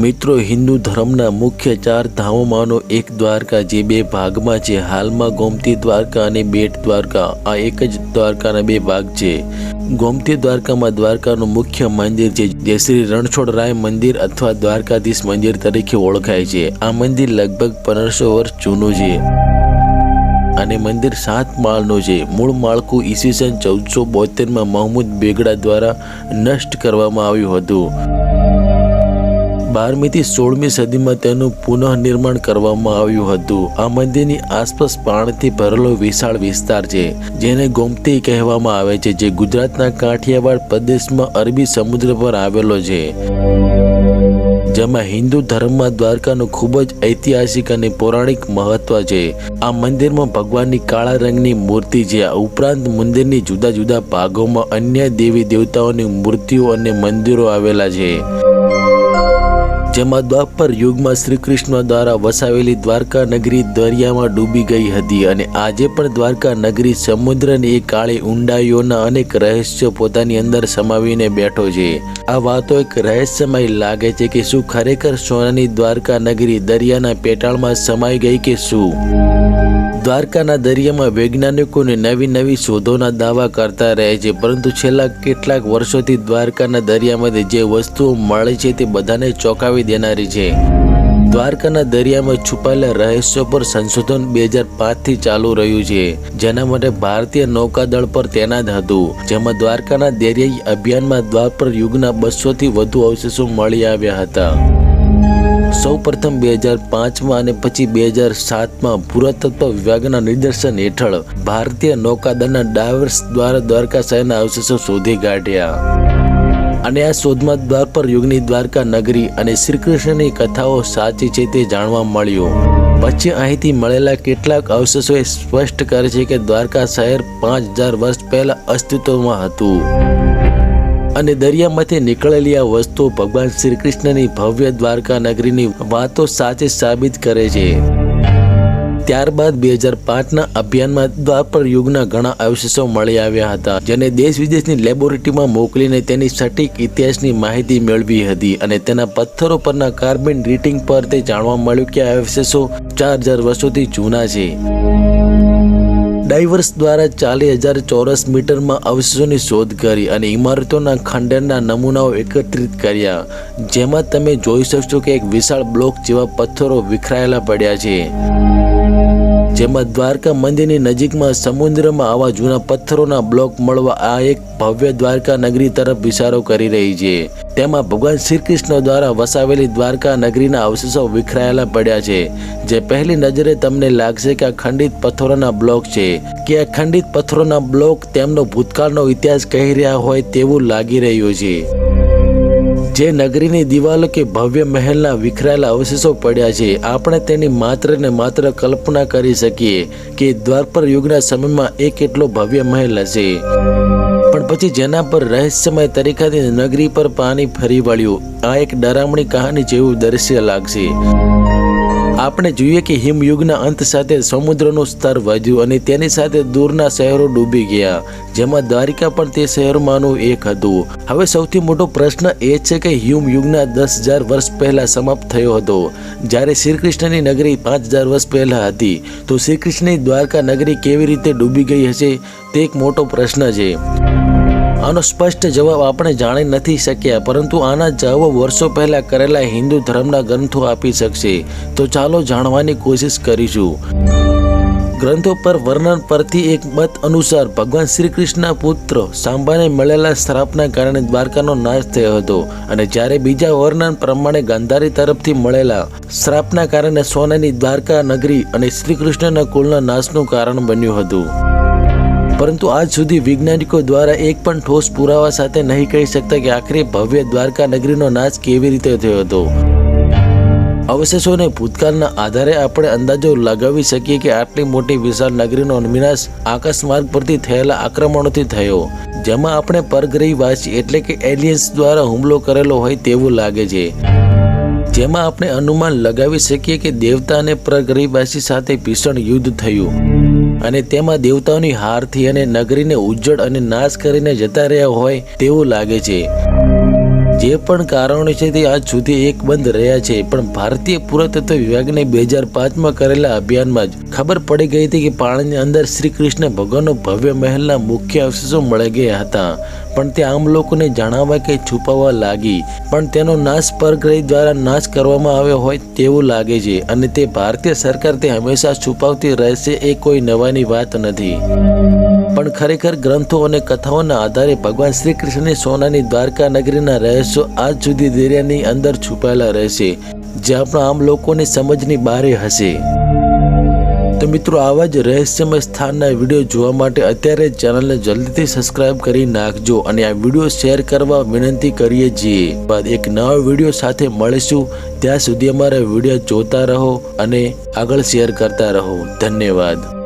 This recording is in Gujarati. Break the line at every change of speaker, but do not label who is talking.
મિત્રો, હિન્દુ ધર્મના મુખ્ય ચાર ધામોમાંનો એક દ્વારકા જે બે ભાગમાં છે. હાલમાં ગોમતી દ્વારકા અને બેટ દ્વારકા. આ એક જ દ્વારકાના બે ભાગ છે. ગોમતી દ્વારકામાં દ્વારકાનું મુખ્ય મંદિર છે, જે શ્રી રણછોડરાય મંદિર અથવા દ્વારકાધીશ મંદિર તરીકે ઓળખાય છે. આ મંદિર લગભગ પંદરસો વર્ષ જૂનું છે અને મંદિર સાત માળનું છે. મૂળ માળખું ઈસવીસન ચૌદસો બોતેરમાં મહમૂદ બેગડા દ્વારા નષ્ટ કરવામાં આવ્યું હતું. બારમીથી સોળમી સદીમાં તેનું પુનઃનિર્માણ કરવામાં આવ્યું હતું. આ મંદિરની આસપાસ પાણીથી ભરેલો વિશાળ વિસ્તાર છે, જેને ગોમતી કહેવામાં આવે છે, જે ગુજરાતના કાઠિયાવાડ પ્રદેશમાં અરબી સમુદ્ર પર આવેલો છે. જેમાં હિન્દુ ધર્મમાં દ્વારકાનું ખૂબ જ ઐતિહાસિક અને પૌરાણિક મહત્વ છે. આ મંદિરમાં ભગવાનની કાળા રંગની મૂર્તિ છે. આ ઉપરાંત મંદિરની જુદા જુદા ભાગોમાં અન્ય દેવી દેવતાઓની મૂર્તિઓ અને મંદિરો આવેલા છે. જેમાં દ્વાપર યુગમાં શ્રી કૃષ્ણ દ્વારા વસાવેલી દ્વારકા નગરી દરિયામાં ડૂબી ગઈ હતી અને આજે પણ દ્વારકા નગરી સમુદ્રની કાળી ઊંડાઈઓના અનેક રહસ્યો પોતાની અંદર સમાવીને બેઠો છે. આ વાતો એક રહસ્યમય લાગે છે કે શું ખરેખર સોનાની દ્વારકા નગરી દરિયાના પેટાળમાં સમાઈ ગઈ કે શું? દ્વારકાના દરિયામાં વૈજ્ઞાનિકોને નવી નવી શોધોના દાવા કરતા રહે છે, પરંતુ છેલ્લા કેટલાક વર્ષોથી દ્વારકાના દરિયામાંથી જે વસ્તુઓ મળે છે તે બધાને ચોંકાવી દેનારી છે. દ્વારકાના દરિયામાં છુપાયેલા રહસ્યો પર સંશોધન બે હજાર પાંચથી ચાલુ રહ્યું છે. જેના માટે ભારતીય નૌકાદળ પર તૈનાત હતું. જેમાં દ્વારકાના દરિયાઈ અભિયાનમાં દ્વાપર યુગના બસોથી વધુ અવશેષો મળી આવ્યા હતા. સૌ પ્રથમ બે હજાર પાંચમાં અને પછી બે હજાર સાતમાં પુરાતત્વ વિભાગના નિદર્શન હેઠળ ભારતીય નૌકાદળના ડાયવર્સ દ્વારા દ્વારકા શહેરના અવશેષો શોધી કાઢ્યા. અને આ શોધમાં દ્વારપર યુગની દ્વારકા નગરી અને શ્રીકૃષ્ણની કથાઓ સાચી છે તે જાણવા મળ્યું. પછી અહીંથી મળેલા કેટલાક અવશેષો સ્પષ્ટ કરે છે કે દ્વારકા શહેર પાંચ હજાર વર્ષ પહેલા અસ્તિત્વમાં હતું. અને દરિયામાંથી નીકળેલી આ વસ્તુઓ ભગવાન શ્રી કૃષ્ણની ભવ્ય દ્વારકા નગરીની વાતો સાચી સાબિત કરે છે. ત્યારબાદ બે હજાર પાંચના અભિયાનમાં દ્વાપર યુગના ઘણા અવશેષો મળી આવ્યા હતા, જેને દેશ વિદેશની લેબોરેટરીમાં મોકલીને તેની સટીક ઇતિહાસની માહિતી મેળવી હતી અને તેના પથ્થરો પરના કાર્બન રીટિંગ પર તે જાણવા મળ્યું કે આ અવશેષો ચાર હજાર વર્ષોથી જૂના છે. ડાઇવર્સ દ્વારા ચાલીસ હજાર ચોરસ મીટરમાં અવશેષોની શોધ કરી અને ઇમારતોના ખંડરના નમૂનાઓ એકત્રિત કર્યા, જેમાં તમે જોઈ શકશો કે એક વિશાળ બ્લોક જેવા પથ્થરો વિખરાયેલા પડ્યા છે. જેમાં દ્વારકા મંદિરની નજીકમાં સમુદ્રમાં આવા જૂના પથ્થરોના બ્લોક મળવા આ એક ભવ્ય દ્વારકા નગરી તરફ ઇશારો કરી રહી છે. તેમાં ભગવાન શ્રી કૃષ્ણ દ્વારા વસાવેલી દ્વારકા નગરીના અવશેષો વિખરાયેલા પડ્યા છે, જે પહેલી નજરે તમને લાગશે કે આ ખંડિત પથ્થરોના બ્લોક છે. કે આ ખંડિત પથ્થરોના બ્લોક તેમનો ભૂતકાળનો ઇતિહાસ કહી રહ્યા હોય તેવું લાગી રહ્યું છે. જે નગરીની દિવાલો કે ભવ્ય મહેલના વિખરાયેલા અવશેષો પડ્યા છે, આપણે તેની માત્ર ને માત્ર કલ્પના કરી શકીએ કે દ્વારપર યુગના સમયમાં એ કેટલો ભવ્ય મહેલ હશે. પણ પછી જેના પર રહસ્યમય તરીકાથી નગરી પર પાણી ફરી વળ્યું, આ એક ડરામણી કહાની જેવું દ્રશ્ય લાગશે. આપણે જોઈએ કે હિમયુગના અંત સાથે સમુદ્રનું સ્તર વધ્યું અને તેની સાથે દૂરના શહેરો ડૂબી ગયા, જેમાં દ્વારિકા પણ તે શહેરમાંનું એક હતું. હવે સૌથી મોટો પ્રશ્ન એ છે કે હિમયુગના દસ હજાર વર્ષ પહેલા સમાપ્ત થયો હતો. જ્યારે શ્રીકૃષ્ણની નગરી પાંચ હજાર વર્ષ પહેલા હતી, તો શ્રીકૃષ્ણની દ્વારકા નગરી કેવી રીતે ડૂબી ગઈ હશે, તે એક મોટો પ્રશ્ન છે. આનો સ્પષ્ટ જવાબ આપણે જાણી નથી શક્યા, પરંતુ આના જવાબ વર્ષો પહેલા કરેલા હિન્દુ ધર્મના ગ્રંથો આપી શકશે. તો ચાલો જાણવાની કોશિશ કરીશું. ગ્રંથો પર વર્ણન પરથી એક મત અનુસાર ભગવાન શ્રી કૃષ્ણના પુત્ર સાંબાને મળેલા શ્રાપના કારણે દ્વારકાનો નાશ થયો હતો અને જ્યારે બીજા વર્ણન પ્રમાણે ગાંધારી તરફથી મળેલા શ્રાપના કારણે સોનાની દ્વારકા નગરી અને શ્રી કૃષ્ણના કુળના નાશનું કારણ બન્યું હતું. પરંતુ આજ સુધી વૈજ્ઞાનિકો દ્વારા એક પણ ઠોસ પુરાવા સાથે નહીં કહી શકતા કે આખરે ભવ્ય દ્વારકા નગરીનો નાશ કેવી રીતે થયો હતો. અવશેષોને ભૂતકાળના આધારે આપણે અંદાજો લગાવી શકીએ કે આટલી મોટી વિશાળ નગરીનો વિનાશ આકાશમાર્ગ પરથી થયેલા આક્રમણોથી થયો. જેમાં આપણે પરગ્રહીવાસી એટલે કે એલિયન્સ દ્વારા હુમલો કરેલો હોય તેવું લાગે છે. જેમાં આપણે અનુમાન લગાવી શકીએ કે દેવતા અને પરગ્રહીવાસી સાથે ભીષણ યુદ્ધ થયું. અને તેમાં દેવતાઓની હારથી અને નગરીને ઉજ્જડ અને નાશ કરીને જતા રહ્યા હોય તેવું લાગે છે. જે પણ કારણો છે તે આજ સુધી એક બંધ રહ્યા છે. પણ ભારતીય પુરાતત્વ વિભાગને બે હજાર પાંચમાં કરેલા અભિયાનમાં જ ખબર પડી ગઈ હતી કે પાણીની અંદર શ્રી કૃષ્ણ ભગવાનનો ભવ્ય મહેલના મુખ્ય અવશેષો મળી ગયા હતા. પણ તે આમ લોકોને જણાવવા કે છુપાવવા લાગી. પણ તેનો નાશ પરગ્રહી દ્વારા નાશ કરવામાં આવ્યો હોય તેવું લાગે છે. અને તે ભારતીય સરકાર તે હંમેશા છુપાવતી રહેશે એ કોઈ નવાની વાત નથી. પણ ખરેખર ગ્રંથો અને કથાઓના આધારે ભગવાન શ્રી કૃષ્ણની સોનાની દ્વારકા નગરીના રહસ્યો આજ સુધી દરિયાની અંદર છુપાયેલા રહેશે, જે આપણા આમ લોકોની સમજની બહાર હશે. તો મિત્રો, આવા જ રહસ્યમય સ્થાનના વીડિયો જોવા માટે અત્યારે ચેનલને જલ્દીથી સબસ્ક્રાઇબ કરી નાખજો અને આ વીડિયો શેર કરવા વિનંતી કરીએ છીએ. બાદ એક નવા વીડિયો સાથે મળીશું. ત્યાં સુધી અમારા વીડિયો જોતા રહો અને આગળ શેર કરતા રહો. ધન્યવાદ.